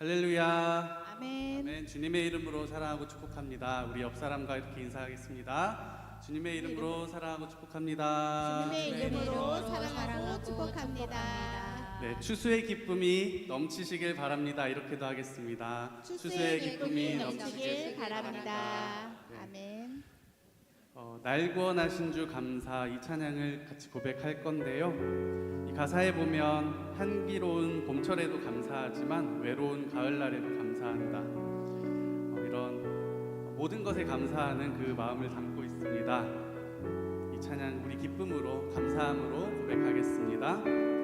할렐루야. 아멘. 아멘. 주님의 이름으로 사랑하고 축복합니다. 우리 옆 사람과 이렇게 인사하겠습니다. 주님의 이름으로 사랑하고 축복합니다. 주님의 이름으로 사랑하고 축복합니다. 네, 추수의 기쁨이 넘치시길 바랍니다. 이렇게도 하겠습니다. 추수의 기쁨이 넘치길 바랍니다. 네. 아멘. 어, 날 구원하신 주 감사 이 찬양을 같이 고백할 건데요. 이 가사에 보면 향기로운 봄철에도 감사하지만 외로운 가을날에도 감사한다. 어, 이런 모든 것에 감사하는 그 마음을 담고 있습니다. 이 찬양 우리 기쁨으로 감사함으로 고백하겠습니다.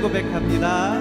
고백합니다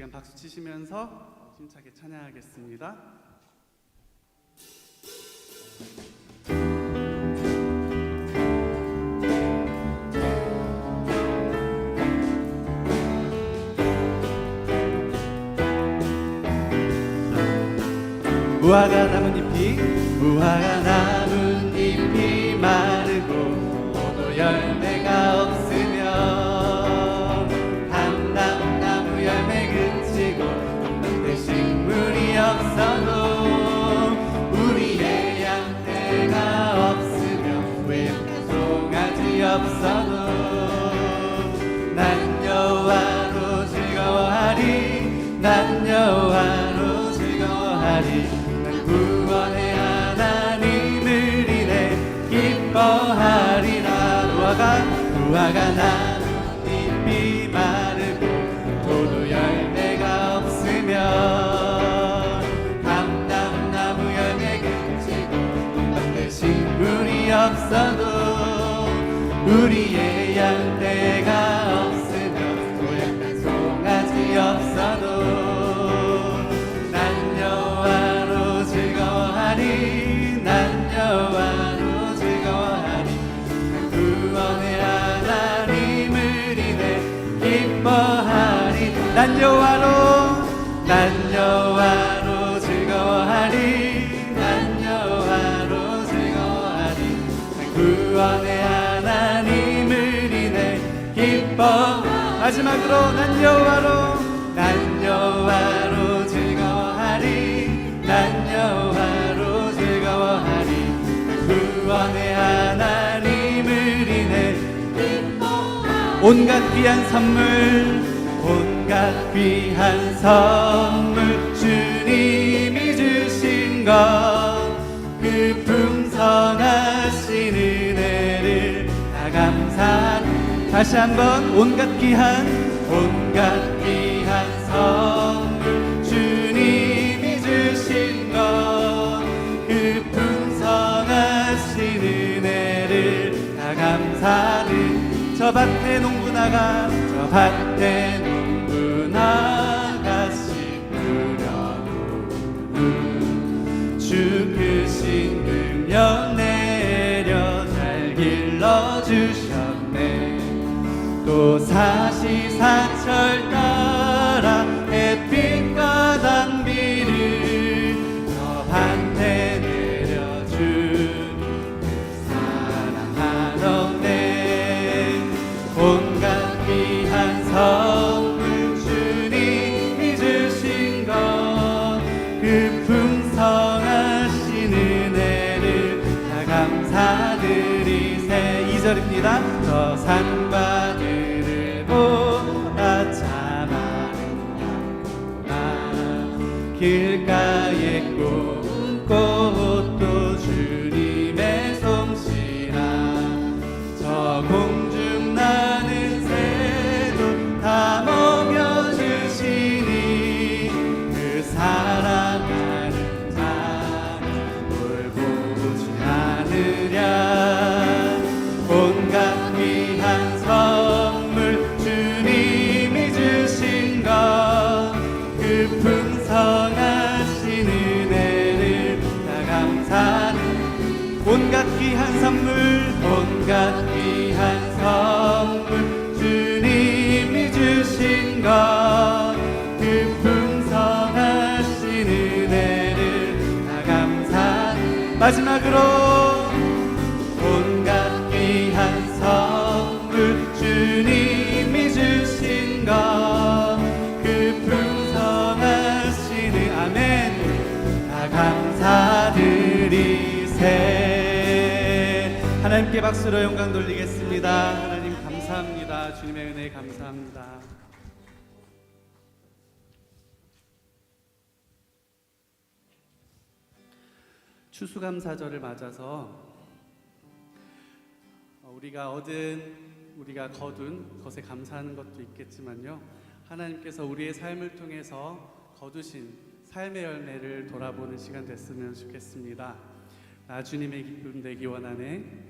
시간 박수 치시면서 힘차게 찬양하겠습니다. 무화과 나뭇잎이 무화과 나 여호와로 즐거워하리. 난 구원의 하나님을 인해 기뻐하리라. 무화과 무화과 나뭇잎이 마르고 포도 열매가 없으면 감람나무 열매 그치고 한대 식물이 없어도 우리의 양떼 난 여호와로 난 여호와로 즐거워하리. 난 여호와로 즐거워하리. 난 구원의 하나님을 인해 기뻐. 마지막으로 난 여호와로 난 여호와로 즐거워하리. 난 여호와로 즐거워하리. 난 구원의 하나님을 인해 온갖 귀한 선물 온 갖 귀한 선물 주님이 주신 것그 풍성하신 은혜를 다 감사 다시 한번 온갖 귀한 온갖 귀한 선물 주님이 주신 것그 풍성하신 은혜를 다 감사를 저 밭에 농부 나가 저 밭에 또 사시사철 박수로 영광 돌리겠습니다 하나님 감사합니다 주님의 은혜 감사합니다 추수감사절을 맞아서 어, 우리가 얻은 우리가 거둔 것에 감사하는 것도 있겠지만요 하나님께서 우리의 삶을 통해서 거두신 삶의 열매를 돌아보는 시간 됐으면 좋겠습니다. 나 주님의 기쁨 되기 원하네.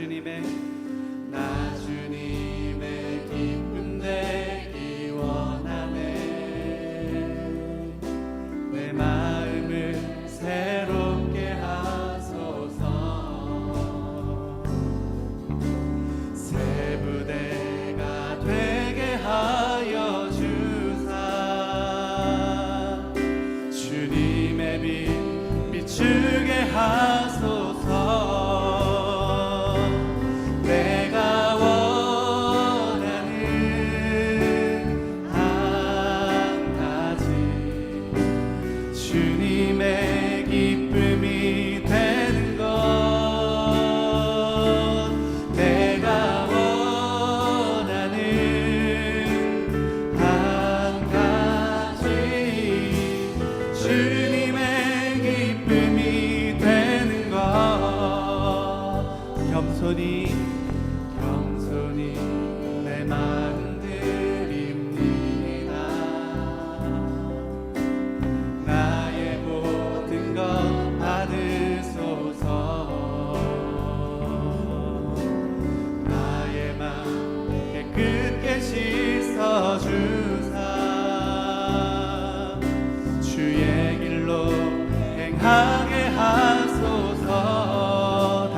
주님의 나 주님 겸손히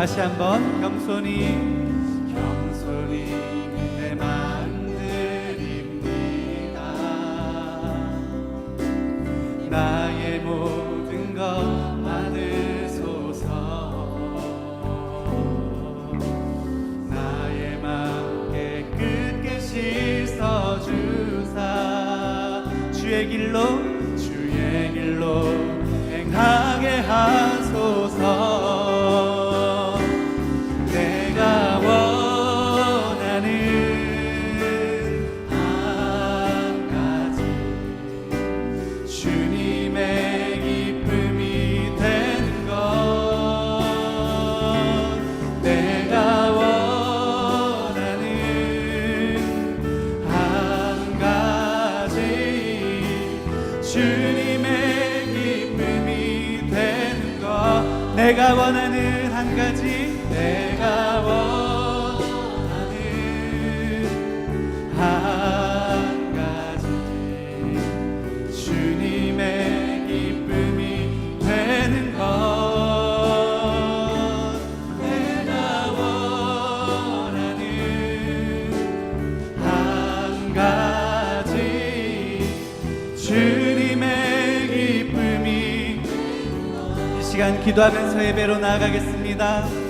다시 한번 겸손히. 겸손히 내 마음 드립니다. 나의 모든 것 받으소서. 나의 맘 깨끗게 씻어주사. 주의 길로 내 기도하면서 예배로 나아가겠습니다